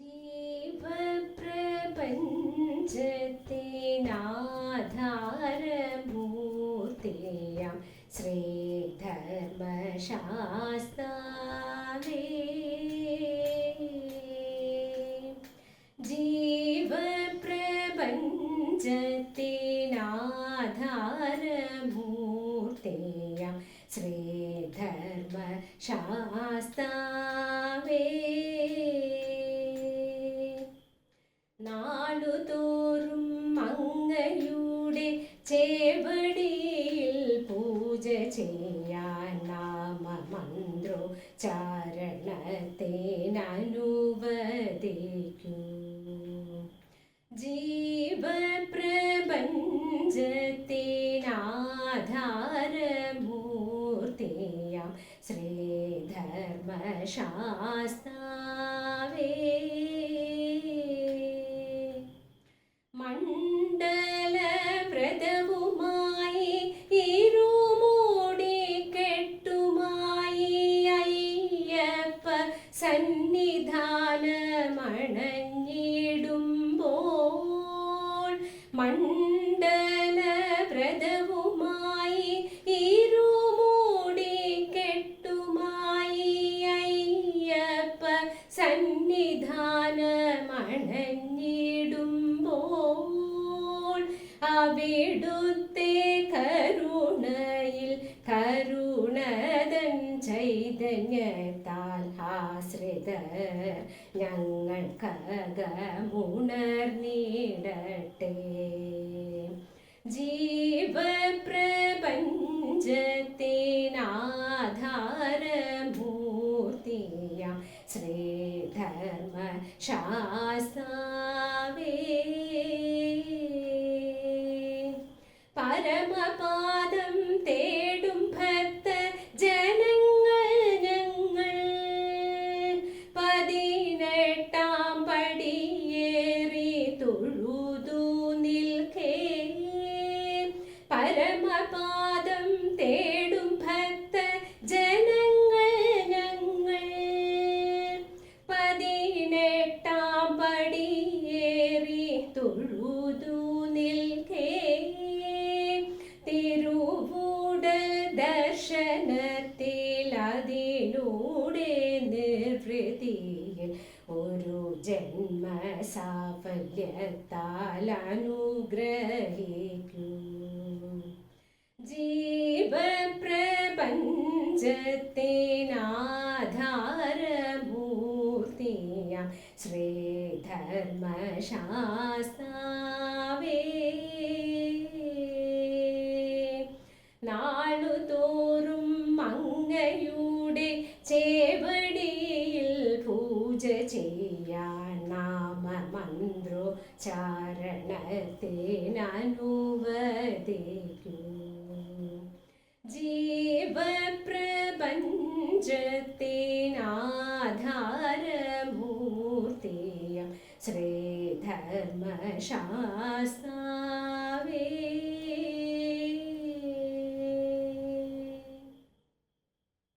ജീവപ്രപഞ്ചത്തിനാധാരമൂർത്തിയാം ശ്രീധർമ്മശാസ്താവേ ജീവപ്രപഞ്ചത്തിനാധാരമൂർത്തിയാം ശ്രീധർമ്മശാസ്താവേ ചെയ്യാൻ നാമമന്ത്രോ ചാരണത്തേനനുവദിക്കൂ ജീവപ്രപഞ്ചത്തിനാധാരമൂർത്തിയാം ശ്രീധർമ്മശാസ്താവേ സന്നിധാനമണഞ്ഞിടുമ്പോൾ മണ്ഡലവ്രതവുമായി ഇരുമൂടി കെട്ടുമായി അയ്യപ്പ സന്നിധാനമണഞ്ഞിടുമ്പോൾ അവിടുത്തെ കരുണയിൽ കരുണതൻ ചൈതന്യത്താൽ ആശ്രിത ഞങ്ങൾക്കകമുണർന്നിടട്ടെ ജീവപ്രപഞ്ചത്തിനാധാരമൂർത്തിയാം ശ്രീധർമ്മ ശാസ്താവേ ദർശനത്തിൽ അതിലൂടെ നിർവൃതിയിൽ ഒരു ജന്മ സാഫല്യത്താൽ അനുഗ്രഹിക്കൂ. ജീവപ്രപഞ്ചത്തിനാധാരമൂർത്തിയാം ശ്രീധർമ്മശാസ്താവേ. നാളുതോറും അങ്ങയുടെ ചേവടിയിൽ പൂജ ചെയ്യാൻ നാമമന്ത്രോ ചാരണത്തേനനുവദിക്കൂ ജീവപ്രപഞ്ചത്തിനാധാരമൂർത്തിയം ശ്രീധർമ്മശാസ്താ